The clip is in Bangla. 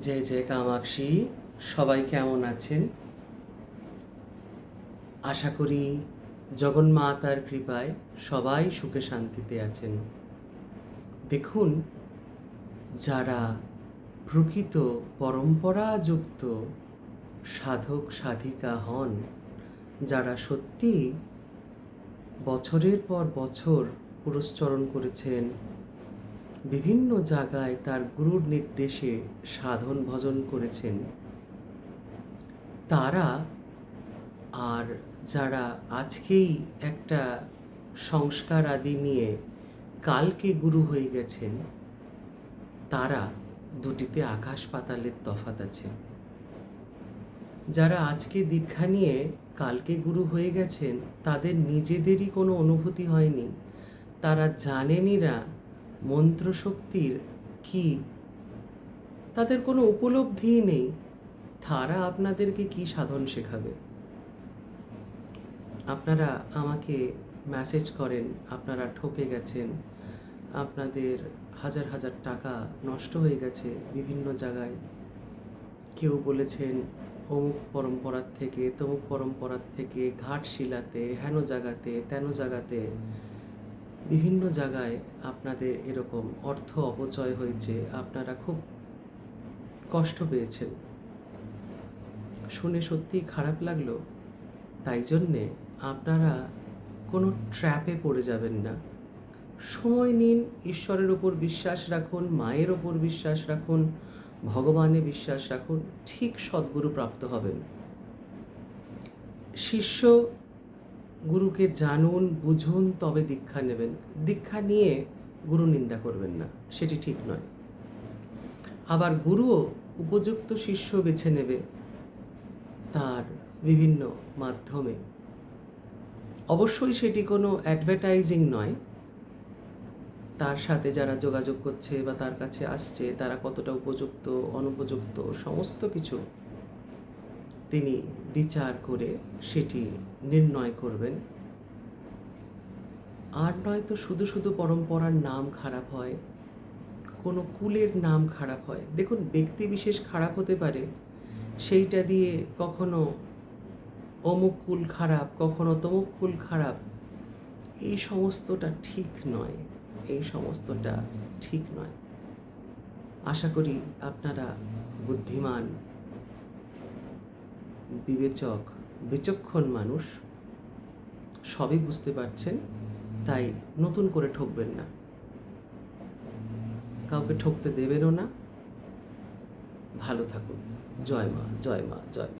জয় জয় কামাক্ষী, সবাই কেমন আছেন? আশা করি জগন্মাতার কৃপায় সবাই সুখে শান্তিতে আছেন। দেখুন, যারা প্রকৃত পরম্পরাযুক্ত সাধক সাধিকা হন, যারা সত্যি বছরের পর বছর পুরস্চরণ করেছেন বিভিন্ন জায়গায় তার গুরুর নির্দেশে সাধন ভজন করেছেন। তারা আর যারা আজকেই একটা সংস্কার আদি নিয়ে কালকে গুরু হয়ে গেছেন, তারা দুটিতে আকাশ পাতালের তফাত আছে। যারা আজকে দীক্ষা নিয়ে কালকে গুরু হয়ে গেছেন, তাদের নিজেদেরই কোনো অনুভূতি হয়নি। তারা জানেনই না মন্ত্রশক্তির কি? তাদের কোনো উপলব্ধিই নেই। তারা আপনাদেরকে কি সাধন শেখাবে? আপনারা আমাকে মেসেজ করেন, আপনারা ঠকে গেছেন, আপনাদের হাজার হাজার টাকা নষ্ট হয়ে গেছে বিভিন্ন জায়গায়। কেউ বলেছেন, অমুক পরম্পরার থেকে, তমুক পরম্পরার থেকে ঘাট শিলাতে হেন জায়গাতে, তেন জায়গাতে বিভিন্ন জায়গায় আপনাদের এরকম অর্থ অপচয় হয়েছে, আপনারা খুব কষ্ট পেয়েছেন। শুনে সত্যিই খারাপ লাগল। তাই জন্যে আপনারা কোনো ট্র্যাপে পড়ে যাবেন না। সময় নিন, ঈশ্বরের ওপর বিশ্বাস রাখুন, মায়ের ওপর বিশ্বাস রাখুন, ভগবানে বিশ্বাস রাখুন, ঠিক সদ্গুরু প্রাপ্ত হবেন। শিষ্য গুরুকে জানুন, বুঝুন, তবে দীক্ষা নেবেন। দীক্ষা নিয়ে গুরু নিন্দা করবেন না, সেটি ঠিক নয়। আবার গুরুও উপযুক্ত শিষ্য বেছে নেবে তার বিভিন্ন মাধ্যমে। অবশ্যই সেটি কোনো অ্যাডভার্টাইজিং নয়। তার সাথে যারা যোগাযোগ করছে বা তার কাছে আসছে, তারা কতটা উপযুক্ত, অনুপযুক্ত, সমস্ত কিছু তিনি বিচার করে সেটি নির্ণয় করবেন। আর নয়তো শুধু শুধু পরম্পরার নাম খারাপ হয়, কোনো কুলের নাম খারাপ হয়। দেখুন, ব্যক্তি বিশেষ খারাপ হতে পারে, সেইটা দিয়ে কখনো অমুক কুল খারাপ, কখনো তমুক কুল খারাপ। এই সমস্তটা ঠিক নয়, এই সমস্তটা ঠিক নয়। আশা করি আপনারা বুদ্ধিমান বিবেচক, বিচক্ষণ মানুষ সবই বুঝতে পারছেন, তাই নতুন করে ঠকবেন না। কাউকে ঠকতে দেবেনও না। ভালো থাকুন। জয় মা জয় মা, জয়